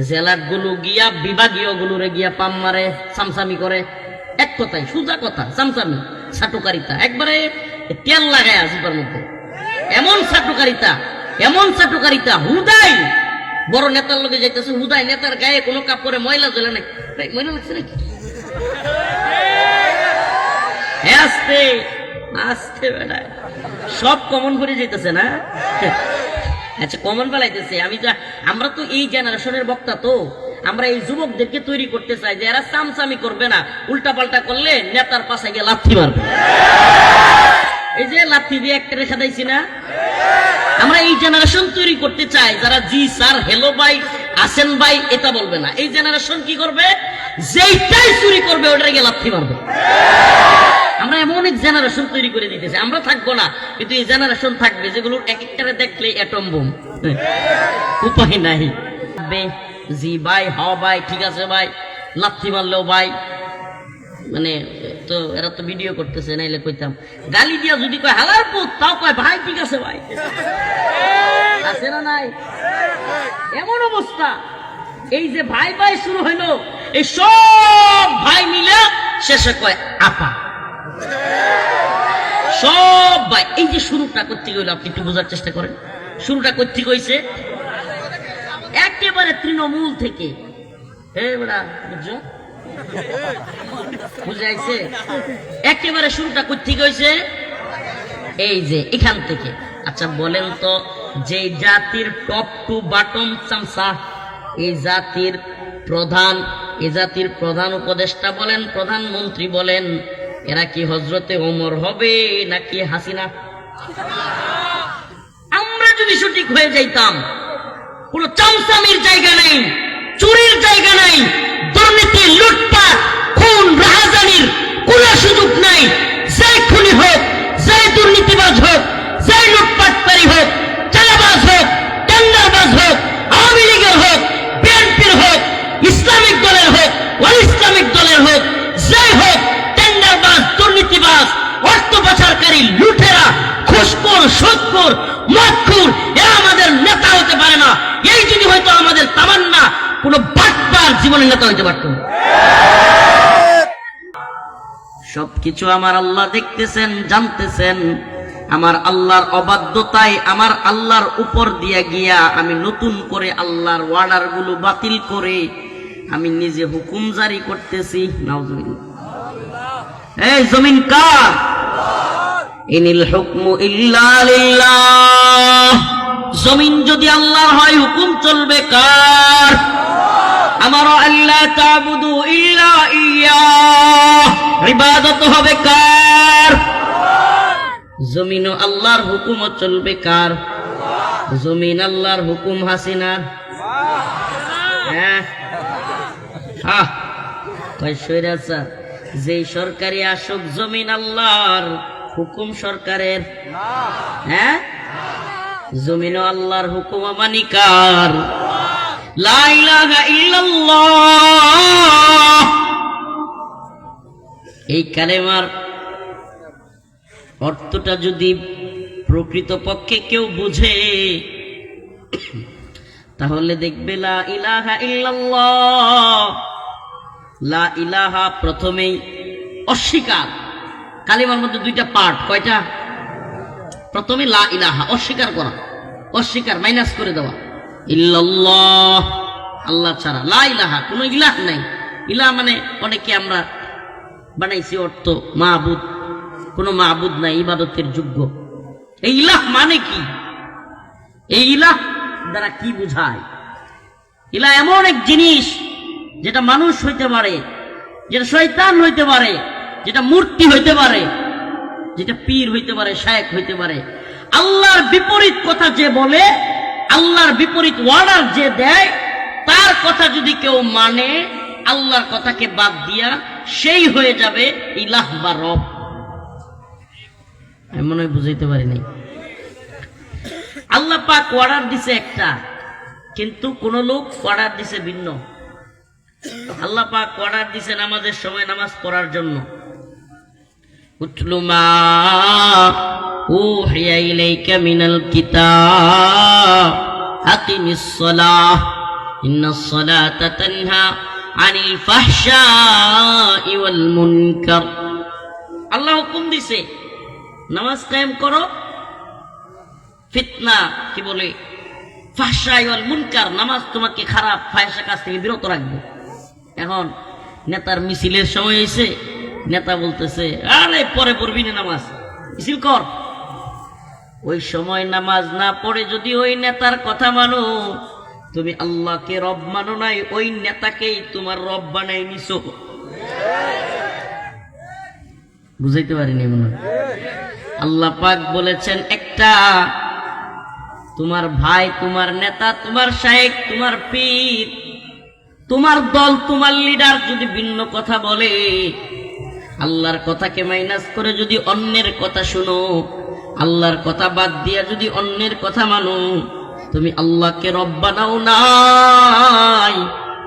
জেলারগুলো গিয়া বিভাগীয় গুলোরে গিয়া পাম মারে সামসামি করে। এক কথাই সুজা কথা সামসামি সাটুকারিতা একবারে তেল লাগায় আসিবার মধ্যে। এমন সাটুকারিতা এমন সাটুকারিতা হুদাই! বড় নেতার লোকে যাইতেছে, হুদাই নেতার গায়ে কোনো কাপড়ে ময়লা জ্বলে নাই। ময়লা লাগছে নাকি? আস্তে আস্তে বেড়ায় সব কমন করে যেতেছে না? আচ্ছা কমন বেলাইতেছে আমি আমরা তো এই জেনারেশনের বক্তা তো। আমরা এই যুবকদেরকে তৈরি করতে চাই যে এরা সামসামি করবে না। উল্টা পাল্টা করলে নেতার পাশে গিয়ে লাথি মারবে। এই যে লাথি দিয়ে একটা রেখা দিয়েছি না? আমরা এই জেনারেশন তৈরি করতে চাই যারা জি স্যার হেলো ভাই, আসেন ভাই এটা বলবে না। এই জেনারেশন কি করবে? যেইটাই চুরি করবে ওটা গিয়ে লাথি মারবে। আমরা এমন এক জেনারেশন তৈরি করে দিতেছি, আমরা থাকব না। কিন্তু এই জেনারেশন থাকবে যেগুলো এক একটারে দেখলে অ্যাটম বোম উপায় নাই। জি ভাই, হ ভাই, ঠিক আছে ভাই। লাথি মারলেও ভাই। মানে তো এরা তো ভিডিও করতেছে, নাইলে কইতাম। গালি দিয়া যদি কয়, হালার পুত তাও কয়, ভাই, ঠিক আছে ভাই। আছে না নাই? এমন অবস্থা। এই যে ভাই ভাই শুরু হইল, এই সব ভাই মিলে শেষে কয়, আপা। সব ভাই, এই যে শুরুটা করতে গেল আপনি একটু বোঝার চেষ্টা করেন। শুরুটা করতে কইছে, একেবারে তৃণমূল থেকে। বুঝাইছে একেবারে শুরুটা করতে গেছে এই যে এখান থেকে। আচ্ছা বলেন তো, যে জাতির টপ টু বাটম চামচা এই জাতির প্রধান এই জাতির প্রধান উপদেষ্টা বলেন, প্রধানমন্ত্রী বলেন এরা কি হজরতে ওমর হবে নাকি হাসিনা? আমরা যদি সঠিক হয়ে যাইতাম, কোন চামচামির জায়গা নেই, চুরির জায়গা নাই, দুর্নীতি, লুটপাট, খুন, রাহাজানির কোন সুযোগ নাই যে খুনি হোক যে দুর্নীতিবাজ হোক যে লুটপাটকারী হোক চালাবাজ হোক টেন্ডারবাজ হোক আওয়ামী লীগের হোক বিএনপির হোক ইসলামিক দলের হোক অল ইসলামিক দলের হোক যে হোক টেন্ডারবাজ দুর্নীতিবাজ অর্থ পাচারকারী লুটেরা, খুশখোর সুদখোর মদখোর এরা আমাদের নেতা হতে পারে না। এই যদি হয়তো আমাদের তামান্না, কোন বাটপার জীবনের নেতা হইতে পারত। সবকিছু আমার আল্লাহ দেখতেছেন, জানতেছেন। আমার আল্লাহর অবাধ্যতায় আমার আল্লাহর উপর দিয়া গিয়া আমি নতুন করে আল্লাহর ওয়ার্ডারগুলো বাতিল করে আমি নিজে হুকুম জারি করতেছি। এই জমিন কার? জমিন যদি আল্লাহর হয়, হুকুম চলবে কার? আমার আল্লাহ তাবুদু ইল্লা ইয়া ইবাদত হবে কার? জমিন আল্লাহর হুকুম চলবে কার? জমিন আল্লাহর হুকুম হাসিনার? হ্যাঁ। কয় যেই সরকারি আসুক, জমিন আল্লাহর হুকুম সরকারের। হ্যাঁ? জমিন আল্লাহর হুকুম মানিকার লা ইলাহা ইল্লাল্লাহ। এই কালেমার অর্থটা যদি প্রকৃত পক্ষে কেউ বুঝে তাহলে দেখবে লা ইলাহা ইল্লাল্লাহ। লা ইলাহা প্রথমেই অস্বীকার। কালিমার মধ্যে দুইটা পার্ট কয়টা? প্রথমে লা ইলাহা, অস্বীকার করা। অস্বীকার মাইনাস করে দেওয়া। ইল্লাল্লাহ, আল্লাহ ছাড়া। লা ইলাহা, কোনো ইলাহ নাই। ইলাহ মানে অনেকে আমরা বানাইছি অর্থ মাহবুদ। কোনো মাহবুদ নাই, ইবাদতের যোগ্য। এই ইলাহ মানে কি? এই ইলাহ দ্বারা কি বুঝায়? ইলাহ এমন এক জিনিস যেটা মানুষ হইতে পারে, যেটা শয়তান হইতে পারে যেটা মূর্তি হইতে পারে, যেটা পীর হইতে পারে শায়েক হইতে পারে, আল্লাহর বিপরীত কথা যে বলে, আল্লাহর বিপরীত ওয়ার্ডার যে দেয়, তার কথা যদি কেউ মানে আল্লাহর কথাকে বাদ দিয়া, সেই হয়ে যাবে ইলাহ বা রব। মনে হয় বুঝাইতে পারি নাই। আল্লাহ পাক অর্ডার দিছে একটা, কিন্তু কোন লোক অর্ডার দিছে ভিন্ন। আল্লাহ পাক অর্ডার দিছে নামাজের সময় নামাজ পড়ার জন্য। আল্লাহ হুকুম দিছে, নামাজ কায়েম করো। ফিতনা, কি বলে? ওয়াল মুনকার, নামাজ তোমাকে খারাপ ফাহশা কাজ থেকে বিরত রাখবে। এখন নেতার মিছিলের সময় এসে নেতা বলতেছে, আরে, পরে পড়বি না নামাজ। মিছিল কর। ওই সময় নামাজ না পড়ে যদি ওই নেতার কথা মানো, তুমি আল্লাহকে রব মানো নাই, ওই নেতাকেই তোমার রব বানাই নিছো। বুঝাইতে পারিনি মনে। আল্লাহ পাক বলেছেন, একটা, তোমার ভাই, তোমার নেতা, তোমার শায়েক, তোমার পীর, তোমার দল, তোমার লিডার যদি ভিন্ন কথা বলে আল্লাহর কথাকে মাইনাস করে যদি অন্যের কথা শুনো, আল্লাহর কথা বাদ দিয়া যদি অন্যের কথা মানো, তুমি আল্লাহকে রব বানাও নাই,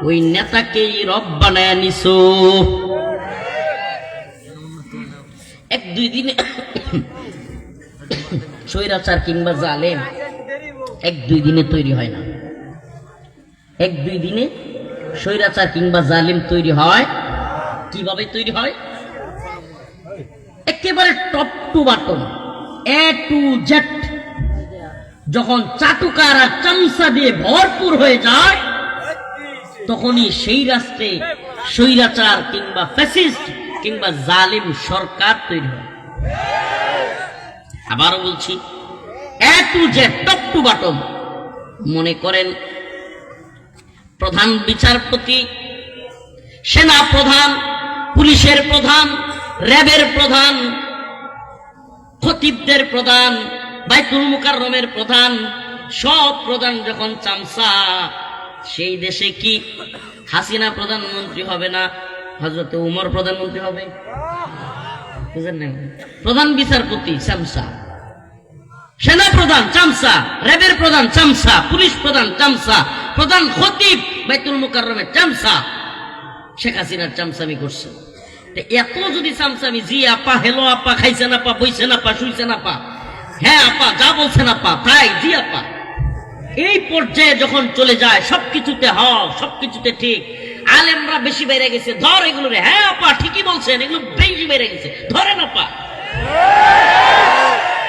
ওই নেতাকেই রব বানায় নিছো। এক দুই দিনে স্বৈরাচার কিংবা জালেম এক দুই দিনে তৈরি হয় না। এক দুই দিনে স্বৈরাচার কিংবা জালিম তৈরি হয়। কীভাবে তৈরি হয়? একেবারে top to bottom A to Z যখন চাটুকার আর চামচা দিয়ে ভরপুর হয়ে যায়, তখনই সেই রাষ্ট্রে স্বৈরাচার কিংবা ফ্যাসিস্ট কিংবা জালিম সরকার তৈরি হয়। আবারও বলছি A to Z top to bottom মনে করেন, প্রধান বিচারপতি সেনা প্রধান পুলিশের প্রধান র্যাবের প্রধান, খতিবদের প্রধান, বাইতুল মুকাররমের প্রধান, সব প্রধান যখন চামসা সেই দেশে কি হাসিনা প্রধানমন্ত্রী হবে না হজরত উমর প্রধানমন্ত্রী হবে? প্রধান বিচারপতি চামসা সেনা প্রধান চামসা র্যাবের প্রধান চামসা পুলিশ প্রধান চামসা প্রধান খতিব বাইতুল মুকাররমের চামসা শেখ হাসিনার চামসামি করছে। এত যদি চামচামি জি আপা, হেলো আপা, খাইছে খাইছেন আপা বইছেন আপা শুইছেন আপা হ্যাঁ আপা, যা বলছেন আপা তাই জি আপা। এই পর্যায়ে যখন চলে যায়, সবকিছুতে হ সবকিছুতে ঠিক, আলেমরা বেশি বেড়ে গেছে, ধর এগুলো রে হ্যাঁ আপা, ঠিকই বলছেন, এগুলো বেশি বেড়ে গেছে ধরেন আপা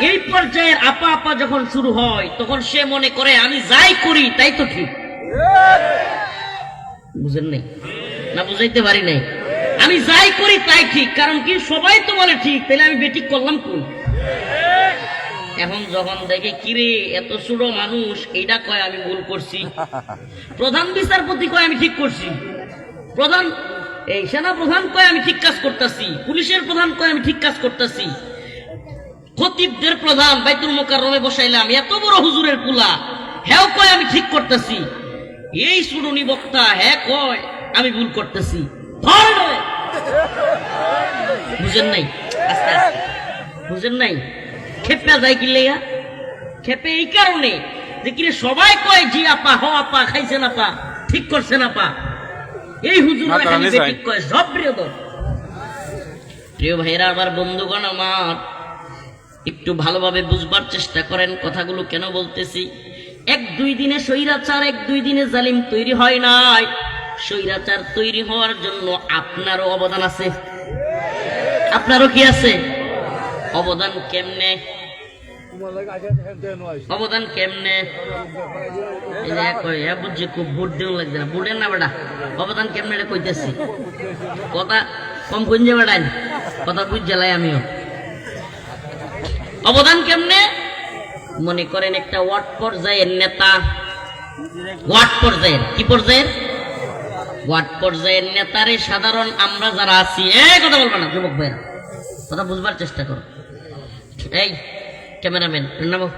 এই পর্যায়ের আপা আপা যখন শুরু হয়, তখন সে মনে করে, আমি যাই করি, তাই তো ঠিক। বুঝেন নাই? না বুঝাইতে পারি নাই? আমি যাই করি তাই ঠিক, কারণ কি সবাই তো বলে ঠিক, তাহলে আমি বেঠিক করলাম কোন? এখন যখন দেখে, কিরে, এত ছোট মানুষ এইটা কয় আমি ভুল করছি? প্রধান বিচারপতি কয় আমি ঠিক করছি? প্রধান, এই সেনা প্রধান কয় আমি ঠিক কাজ করতেছি? পুলিশের প্রধান কয় আমি ঠিক কাজ করতেছি? খতিবদের প্রধান বাইতুল মোকাররমে বসাইলাম, এত বড় হুজুরের পুলা হ্যাঁ কয় আমি ঠিক করতেছি? এই শুনুনি বক্তা হ্যাঁ কয় আমি ভুল করতেছি। ধর নয়। বুঝেন নাই? আস্তে আস্তে। বুঝেন নাই? খেপে যায় কি লেগা? খেপে এই কারণে যে কিরে সবাই কয় জি আপা হ আপা খাইছেন আপা ঠিক করছেন আপা। এই হুজুর খালি কয় সব প্রিয় প্রিয় ভাইরা আমার বন্ধুগণ আমার একটু ভালোভাবে বুঝবার চেষ্টা করেন কথাগুলো কেন বলতেছি? এক দুই দিনে স্বৈরাচার এক দুই দিনে জালিম তৈরি হয় নাই। স্বৈরাচার তৈরি হওয়ার জন্য আপনারও অবদান আছে। আপনারও কি আছে? অবদান কেমনে? অবদান কেমনে? হ্যাঁ বুঝছি, খুব ভোট দেওয়া লাগছে না। ভোটের না বেটা, অবদান কেমনে এটা কইতেছি? কথা কম কুঞ্জে বেড়াই কথা বুঝ জ্বালাই আমিও। অবদান কেমনে? মনে করেন একটা ওয়ার্ড পর্যায়ের নেতা, ওয়ার্ড পর্যায়ের, কি পর্যায়ের? ওয়ার্ড পর্যায়ের নেতারে সাধারণ আমরা যারা আছি, এই কথা বলব না, যুবক ভাইরা। কথা বুঝবার চেষ্টা করো। এই ক্যামেরাম্যান নামো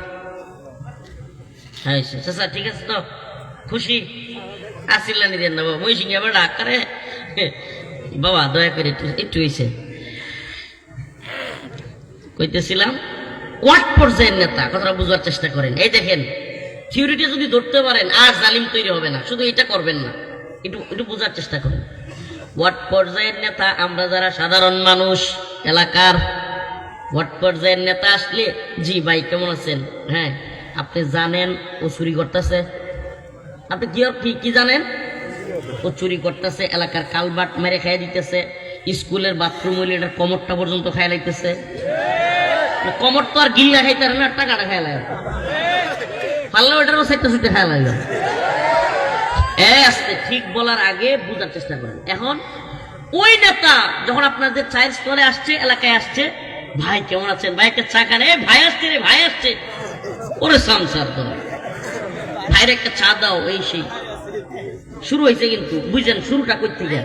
হ্যাঁ চাচা ঠিক আছে তো? খুশি? আসিল না দিয়ে নেব মই সিংহে আবার ডাক্তারে। বাবা, দয়া করে একটু একটু হয়েছে কইতেছিলাম ওয়ার্ড পর্যায়ের নেতা? কথাটা বুঝবার চেষ্টা করেন। এই দেখেন, থিওরিটা যদি ধরতে পারেন, আর জালিম তৈরি হবে না, শুধু এটা করবেন না। একটু একটু বোঝার চেষ্টা করেন ওয়ার্ড পর্যায়ের নেতা, আমরা যারা সাধারণ মানুষ, এলাকার ওয়ার্ড পর্যায়ের নেতা আসলে, জি ভাই, কেমন আছেন? হ্যাঁ আপনি জানেন ও চুরি করতেছে। আপনি কি কি কি জানেন? ও চুরি করতেছে, এলাকার কালবাট মেরে খাইয়ে দিতেছে, স্কুলের বাথরুম হইলে এটার কমরটা পর্যন্ত খাই লাইতেছে। কমর তো আর গিল্লা খাইতে না টাকাটা খাই লাগে পারলে ওটারও সাইডটা সাইডটা খাই লাগে ঠিক বলার আগে বুঝার চেষ্টা করেন। এখন, ওই নেতা যখন আপনাদের চায়ের স্তরে আসছে, এলাকায় আসছে, ভাই, কেমন আছেন? ভাই, একটা চা খান। ভাই আসছে রে, ভাই আসছে। ওরে সংসার তো। ভাইয়ের একটা চা দাও। এই সেই। শুরু হয়েছে কিন্তু বুঝলেন শুরুটা কই থেকে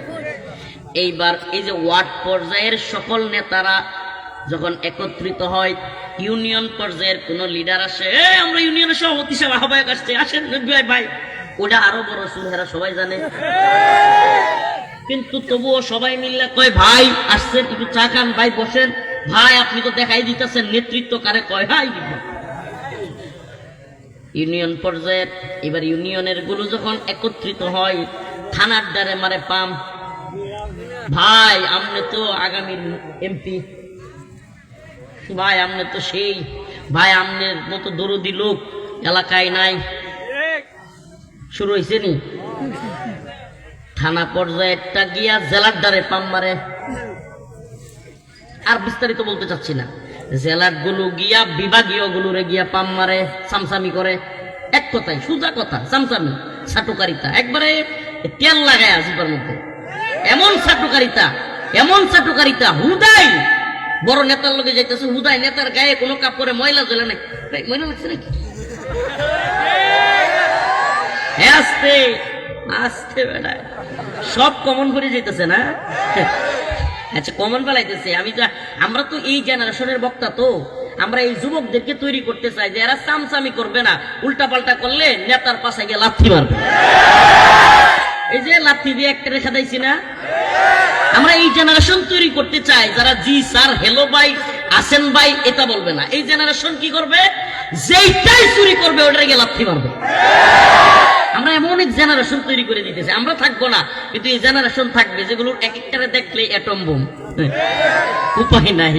এইবার এই যে ওয়ার্ড পর্যায়ের সকল নেতারা যখন একত্রিত হয়, ইউনিয়ন পর্যায়ের কোন লিডার আসে আমরা ইউনিয়নের সভাপতি সাহেব, আহ্বায়ক আসছে, আসেন ভাই ভাই। ওটা আরও বড় সুহেরা সবাই জানে। কিন্তু তবুও সবাই মিললে কয়, ভাই, আসছেন, একটু চা খান, ভাই, বসেন। ভাই, আপনি তো দেখাই দিতেছেন, নেতৃত্ব কারে কয়? ভাই, ইউনিয়ন পর্যায়ের, এবার ইউনিয়নেরগুলো যখন একত্রিত হয়, থানার দ্বারে মারে পাম। ভাই, আমনে তো আগামীর এমপি। ভাই, আমনে তো সেই। ভাই, আমনের মতো দরদি লোক এলাকায় নাই। শুরু হয়েছে নি? থানা পর্যায়েরটা গিয়া জেলার দ্বারে পাম মারে। আর বিস্তারিত বলতে চাচ্ছি না। জেলারগুলো গিয়া বিভাগীয় গুলোরে গিয়া পাম মারে, সামসামি করে। এক কথায়, সুজা কথা, সামসামি সাটুকারিতা একবারে তেল লাগায় আসিবার মধ্যে। এমন সাটুকারিতা এমন সাটুকারিতা হুদাই! বড় নেতার লোকে যাইতেছে, হুদাই, নেতার গায়ে কোনো কাপড়ে ময়লা জ্বলে নাই। ময়লা লাগছে নাকি? আস্তে আস্তে বেড়ায়। সব কমন করে যেতেছে না? আচ্ছা কমন বেলাইতেছে আমি তো আমরা তো এই জেনারেশনের বক্তা তো। আমরা এই যুবকদেরকে তৈরি করতে চাই যে এরা চামচামি করবে না। উল্টা পাল্টা করলে নেতার পাশে গিয়ে লাথি মারবে। এই যে লাথি দিয়ে একটা রেখা দিয়েছি না? আমরা এই জেনারেশন তৈরি করতে চাই যারা জি স্যার হেলো ভাই, আসেন ভাই, এটা বলবে না। এই জেনারেশন কি করবে? যেইটাই চুরি করবে ওটাকে লাথি মারবে। আমরা এমন এক জেনারেশন তৈরি করে দিতেছি, আমরা থাকব না। কিন্তু এই জেনারেশন থাকবে, যেগুলো এক একটারে দেখলে অ্যাটম বোম উপায় নাই।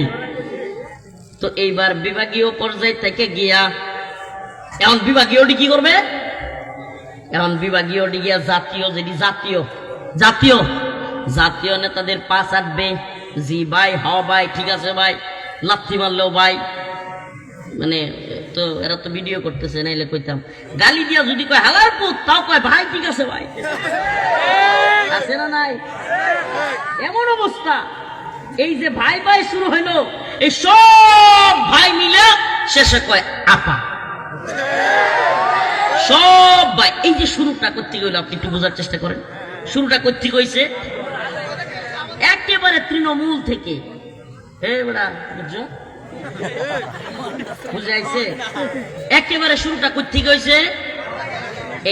তো এইবার বিভাগীয় পর্যায় থেকে গিয়া, এখন বিভাগীয়টি কি করবে? এখন বিভাগীয়টি গিয়া জাতীয়, যেটি জাতীয় জাতীয় জাতীয় নেতাদের পাশ আটবে। জি ভাই, হ ভাই, ঠিক আছে ভাই, লাথি মারলেও ভাই মানে তো এরা তো ভিডিও করতেছে, নাইলে কইতাম, গালি দিয়া যদি কয় হালার পুত, তাও কয়, ভাই, ঠিক আছে, ভাই। আছে না নাই? এমন অবস্থা। এই যে ভাই ভাই শুরু হইল, এই সব ভাই মিলে শেষে কয়, আপা। সব ভাই, এই যে শুরুটা করতে গেল আপনি একটু বোঝার চেষ্টা করেন। শুরুটা করতে কইছে একেবারে তৃণমূল থেকে। হে বেড়া, বুঝছ? একেবারে শুরুটা করতে হয়েছে?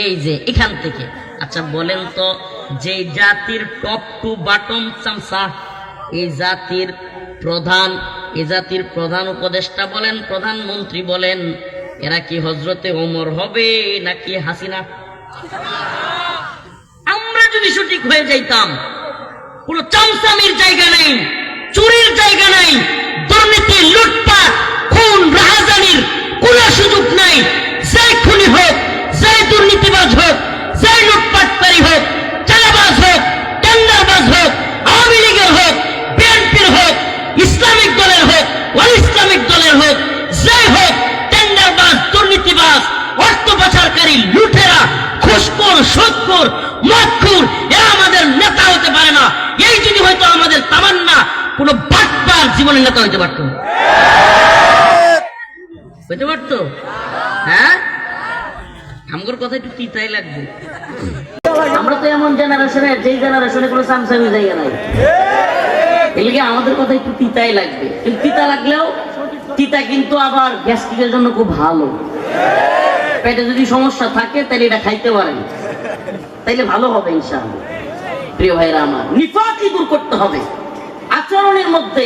এই যে, এখান থেকে। আচ্ছা বলেন তো, যে জাতির টপ টু বাটম চামচা এই জাতির প্রধান এই জাতির প্রধান উপদেষ্টা বলেন, প্রধানমন্ত্রী বলেন, এরা কি হজরতে ওমর হবে নাকি হাসিনা? আমরা যদি সঠিক হয়ে যাইতাম, কোন চামচামির জায়গা নেই, চুরির জায়গা নাই দুর্নীতি, লুটপাট, খুন, রাহাজানির কোন সুযোগ নাই। যে খুনি হোক যে দুর্নীতিবাজ হোক যে লুটপাটকারী হোক চালাবাজ হোক, টেন্ডারবাজ হোক জীবনের নেতা হইতে পারত? হইতে পারতো? হ্যাঁ? আমগর কথা একটু তিতাই লাগবে। আমরা তো এমন জেনারেশনে যেই জেনারেশনে কোনো সামসামি জায়গা নাই। আমাদের কথা একটু তিতাই লাগবে? কিন্তু তিতা লাগলেও তিতা কিন্তু আবার গ্যাস্ট্রিকের জন্য খুব ভালো। পেটে যদি সমস্যা থাকে, তাহলে এটা খাইতে পারেন। তাইলে ভালো হবে ইনশাআল্লাহ। প্রিয় ভাইরা আমার, নিফাকি দূর করতে হবে। আচরণের মধ্যে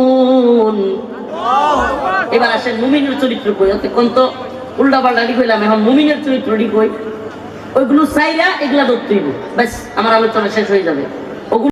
এবার আসেন মুমিনের চরিত্র কই? অত কোন তো উল্টা পাল্টা লিখলাম এখন মুমিনের চরিত্র লিখই ওইগুলো চাইরা এগুলা ধরতেইব ব্যাস, আমার আলোচনা শেষ হয়ে যাবে। ওগুলো